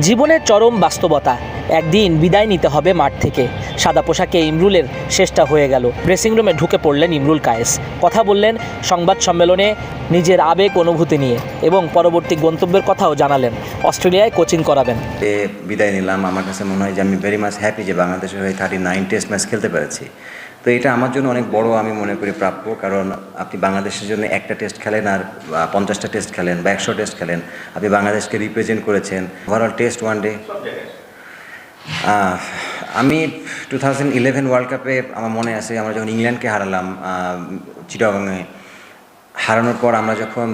জীবনের চরম বাস্তবতা। একদিন বিদায় নিতে হবে মাঠ থেকে। সাদা পোশাকে ইমরুলের শেষটা হয়ে গেল। ড্রেসিং রুমে ঢুকে পড়লেন ইমরুল কায়েস। কথা বললেন সংবাদ সম্মেলনে নিজের আবেগ অনুভূতি নিয়ে এবং পরবর্তী গন্তব্যের কথাও জানালেন। অস্ট্রেলিয়ায় কোচিং করাবেন। বিদায় নিলাম। আমার কাছে মনে হয় যে আমি ভেরি মাচ হ্যাপি যে বাংলাদেশের হয়ে থার্টি নাইন টেস্ট ম্যাচ খেলতে পেরেছি। তো এটা আমার জন্য অনেক বড় আমি মনে করি প্রাপ্য কারণ আপনি বাংলাদেশের জন্য একটা টেস্ট খেলেন আর পঞ্চাশটা টেস্ট খেলেন বা একশো টেস্ট খেলেন। আপনি বাংলাদেশকে রিপ্রেজেন্ট করেছেন। ওভারঅল টেস্ট ওয়ান ডে আমি টু থাউজেন্ড ইলেভেন ওয়ার্ল্ড কাপে আমার মনে আছে আমরা যখন ইংল্যান্ডকে হারালাম চিটাগংয়ে হারানোর পর আমরা যখন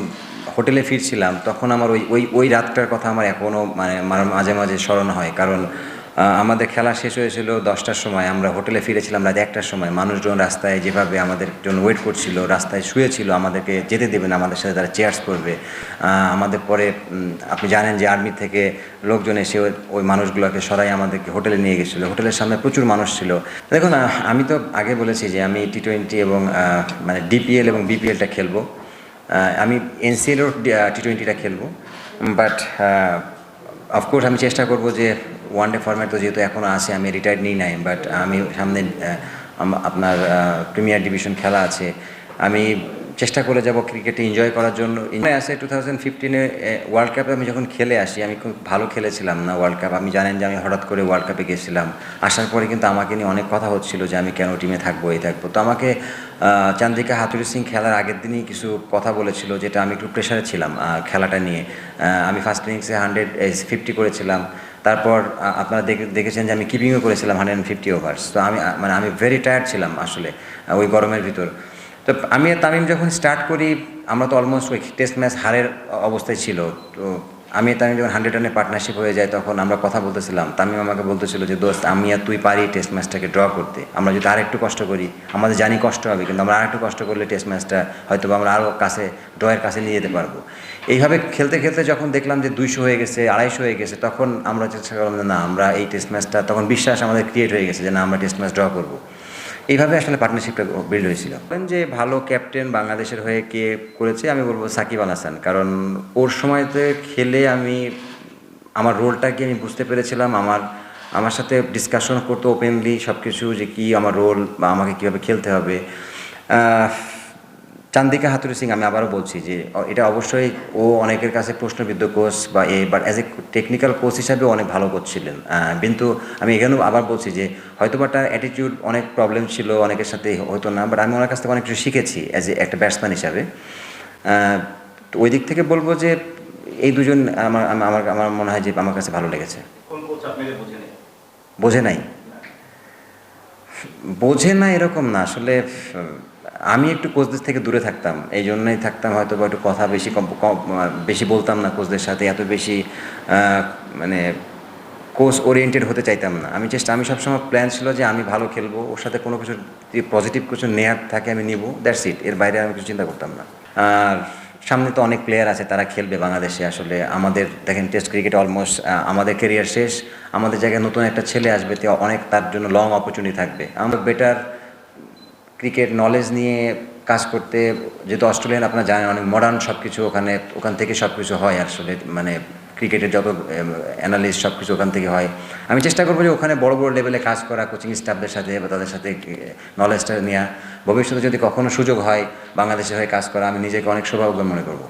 হোটেলে ফিরছিলাম তখন আমার ওই ওই ওই রাতটার কথা আমার এখনও মানে মাঝে মাঝে স্মরণ হয়। কারণ আমাদের খেলা শেষ হয়েছিল দশটার সময়। আমরা হোটেলে ফিরেছিলাম রাত একটার সময়। মানুষজন রাস্তায় যেভাবে আমাদের জন্য ওয়েট করছিল, রাস্তায় শুয়েছিল, আমাদেরকে যেতে দেবেন আমাদের সাথে তারা চেয়ার্স করবে। আমাদের পরে আপনি জানেন যে আর্মি থেকে লোকজন এসে ওই- মানুষগুলোকে সরাই আমাদেরকে হোটেলে নিয়ে গেছিল। হোটেলের সামনে প্রচুর মানুষ ছিল। দেখুন আমি তো আগে বলেছি যে আমি টি টোয়েন্টি এবং মানে ডিপিএল এবং বিপিএলটা খেলব। আমি এনসিএলও টি টোয়েন্টিটা খেলব বাট অফকোর্স আমি চেষ্টা করব যে ওয়ান ডে ফরম্যাট তো যেহেতু এখনও আছে, আমি রিটায়ার্ড নিই নাই বাট আমি সামনে আপনার প্রিমিয়ার ডিভিশন খেলা আছে, আমি চেষ্টা করে যাব ক্রিকেটে এনজয় করার জন্য। মনে আছে টু থাউজেন্ড ফিফটিনে ওয়ার্ল্ড কাপে আমি যখন খেলে আসি, আমি খুব ভালো খেলেছিলাম না ওয়ার্ল্ড কাপ আমি জানেন যে আমি হঠাৎ করে ওয়ার্ল্ড কাপে গেছিলাম। আসার পরে কিন্তু আমাকে নিয়ে অনেক কথা হচ্ছিল যে আমি কেন টিমে থাকব, এই থাকব। তো আমাকে চান্দ্রিকা হাতুরি সিং খেলার আগের দিনই কিছু কথা বলেছিল, যেটা আমি একটু প্রেশারে ছিলাম খেলাটা নিয়ে। আমি ফার্স্ট ইনিংসে হান্ড্রেড ফিফটি করেছিলাম। তারপর আপনারা দেখে- দেখেছেন যে আমি কিপিংও করেছিলাম হান্ড্রেড ফিফটি ওভার্স তো আমি মানে আমি ভেরি টায়ার্ড ছিলাম আসলে ওই গরমের ভিতর। তো আমি তামিম যখন স্টার্ট করি, আমরা তো অলমোস্ট ওই টেস্ট ম্যাচ হারের অবস্থায় ছিল। তো আমি তামিম যখন হান্ড্রেড রানের পার্টনারশিপ হয়ে যায়, তখন আমরা কথা বলতেছিলাম। তামিম আমাকে বলতেছিল যে, দোস্ত, আমি আর তুই পারি টেস্ট ম্যাচটাকে ড্র করতে। আমরা যদি আর একটু কষ্ট করি, আমাদের জানি কষ্ট হবে, কিন্তু আমরা আর একটু কষ্ট করলে টেস্ট ম্যাচটা হয়তো আমরা আরও কাছে ড্রয়ের কাছে নিয়ে যেতে পারব। এইভাবে খেলতে খেলতে যখন দেখলাম যে দুইশো হয়ে গেছে, আড়াইশো হয়ে গেছে, তখন আমরা চেষ্টা করলাম যে, না, আমরা এই টেস্ট ম্যাচটা তখন বিশ্বাস আমাদের ক্রিয়েট হয়ে গেছে যে, না, আমরা টেস্ট ম্যাচ ড্র করব। এইভাবে আসলে পার্টনারশিপটা বিল্ড হয়েছিল। যে ভালো ক্যাপ্টেন বাংলাদেশের হয়ে কে করেছে, আমি বলব সাকিব আল হাসান। কারণ ওর সময়তে খেলে আমি, আমার রোলটাকে আমি বুঝতে পেরেছিলাম, আমার আমার সাথে ডিসকাশন করতো ওপেনলি সব কিছু যে কী আমার রোল বা আমাকে কীভাবে খেলতে হবে। চান্দিকা হাতুরি সিং আমি আবারও বলছি যে এটা অবশ্যই ও অনেকের কাছে প্রশ্নবিদ্ধ কোচ বা a but as a technical coach হিসাবে অনেক ভালো কোচ ছিলেন। কিন্তু আমি এখানেও আবার বলছি যে হয়তো বা তার অ্যাটিটিউড অনেক প্রবলেম ছিল অনেকের সাথে হতো না বাট আমি ওনার কাছ থেকে অনেক কিছু শিখেছি অ্যাজ এ একটা ব্যাটসম্যান হিসাবে। ওই দিক থেকে বলব যে এই দুজন আমার আমার আমার- মনে হয় যে আমার কাছে ভালো লেগেছে। বোঝে নেই। বোঝে না এরকম না আসলে আমি একটু কোচদের থেকে দূরে থাকতাম, এই জন্যই থাকতাম হয়তো বা একটু কথা বেশি কম বেশি বলতাম না কোচদের সাথে, এত বেশি মানে কোচ ওরিয়েন্টেড হতে চাইতাম না। আমি চেষ্টা, আমি সবসময় প্ল্যান ছিল যে আমি ভালো খেলব, ওর সাথে কোনো কিছু পজিটিভ কিছু নেয়ার থাকে আমি নিব দ্যাটস ইট এর বাইরে আমি কিছু চিন্তা করতাম না। আর সামনে তো অনেক প্লেয়ার আছে, তারা খেলবে বাংলাদেশে আসলে, আমাদের দেখেন টেস্ট ক্রিকেট অলমোস্ট আমাদের কেরিয়ার শেষ, আমাদের জায়গায় নতুন একটা ছেলে আসবে, তো অনেক তার জন্য লং অপরচুনিটি থাকবে। আমরা বেটার ক্রিকেট নলেজ নিয়ে কাজ করতে, যেহেতু অস্ট্রেলিয়ান আপনারা জানেন, অনেক মডার্ন সব কিছু ওখানে, ওখান থেকে সব কিছু হয় আসলে মানে ক্রিকেটের যত অ্যানালিস্ট সব কিছু ওখান থেকে হয়। আমি চেষ্টা করব যে ওখানে বড় বড় লেভেলে কাজ করা কোচিং স্টাফদের সাথে বা তাদের সাথে নলেজটা নেওয়া ভবিষ্যতে যদি কখনো সুযোগ হয় বাংলাদেশে হয়ে কাজ করা, আমি নিজেকে অনেক সৌভাগ্য মনে করব।